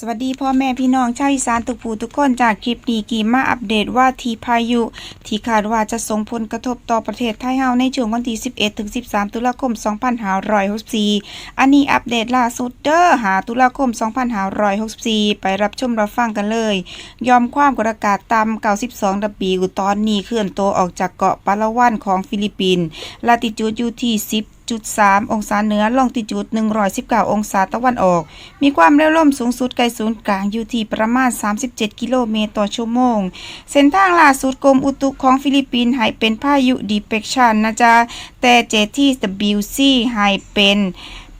สวัสดีพ่อแม่พี่น้องชาวอีสานทุกผู้ทุกคนจากคลิปนี้กีมาอัปเดตว่าทีพายุ ที่คาดว่าจะส่งผลกระทบต่อประเทศไทยเฮาในช่วงวันที่ 11 ถึง 13 ตุลาคม 2564 อันนี้อัปเดตล่าสุดเด้อหาตุลาคม 2564 ไปรับชมรับฟังกันเลย ยอมความกดอากาศต่ำ92 w ตอนนี้เคลื่อนตัวออกจากเกาะปาละวันของฟิลิปปินส์ลาติจูดอยู่ที่ 10 3องศาเหนือลองติจูด 119 องศาตะวันออก มีความเร็วลมสูงสุดไกลศูนย์กลางอยู่ที่ประมาณ 37 กิโลเมตรต่อชั่วโมง เส้นทางล่าสุดกรมอุตุของฟิลิปปินส์ให้เป็นพายุดีเปกชันนะจ๊ะแต่เจที่ WC ให้เป็น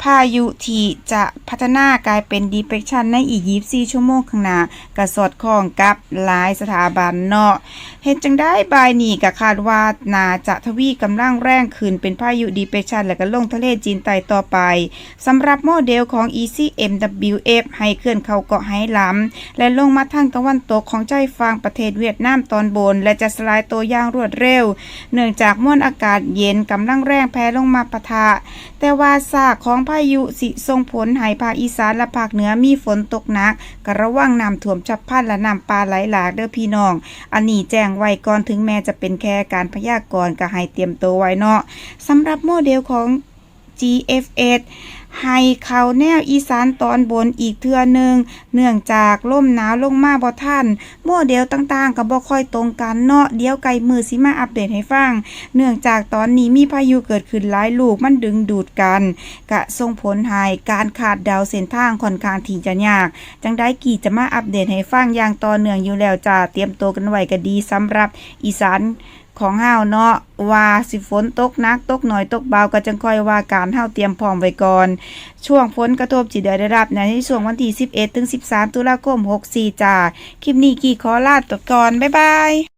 พายุที่จะพัฒนากลายเป็นดีเปกชันในอีก24 ชั่วโมงข้างหน้ากระสอดคล้องกับหลายสถาบันเนาะเห็นจังได้บายนี่ก็คาดว่านาจะทวีกำลังแรงขึ้นเป็นพายุดีเปรสชันและก็ลงทะเลจีนใต้ต่อไปสำหรับโมเดลของ ECMWF ให้เคลื่อนเข้าเกาะไหหลำและลงมาทางตะวันตกของใจฟังประเทศเวียดนามตอนบน และจะสลายตัวอย่างรวดเร็ว เนื่องจากมวลอากาศเย็นกำลังแรงแผ่ลงมาปะทะ แต่ว่าซากของพายุสิส่งผลให้ภาคอีสานและภาคเหนือมีฝนตกหนักกระวังน้ำท่วมฉับพลันและน้ำปลาไหลหลากเด้อพี่น้อง อันนี้แจ้งไว้ก่อนถึงแม้จะเป็นแค่การพยากรณ์ก็ให้เตรียมตัวไว้เนาะสำหรับโมเดลของ GFS ให้เขาแนวอีสานตอนบนอีกเทื่อหนึ่งเนื่องจากลมหนาวลงมาบ่ทันโมเดลต่างๆก็บ่ค่อยตรงกันเนาะเดี๋ยวไกลมือสิมาอัปเดตให้ฟัง เนื่องจากตอนนี้มีพายุเกิดขึ้นหลายลูกมันดึงดูดกัน กะส่งผลให้การขาดดาวเส้นทางค่อนข้างที่จะยาก จังได้กี่จะมาอัปเดตให้ฟังอย่างต่อเนื่องอยู่แล้วจ้าเตรียมตัวกันไว้ก็ดีสำหรับอีสาน ของห้าวเนาะว่าสิฝนตกหนักตกหน่อยตกเบาก็จังค่อยว่าการเฮาเตรียมพร้อมไว้ก่อน ช่วงฝนกระทบจิได้รับในช่วงวันที่ 11 ถึง 13 ตุลาคม 64จ้าคลิปนี้กี่ขอลาไปก่อน บ๊ายบาย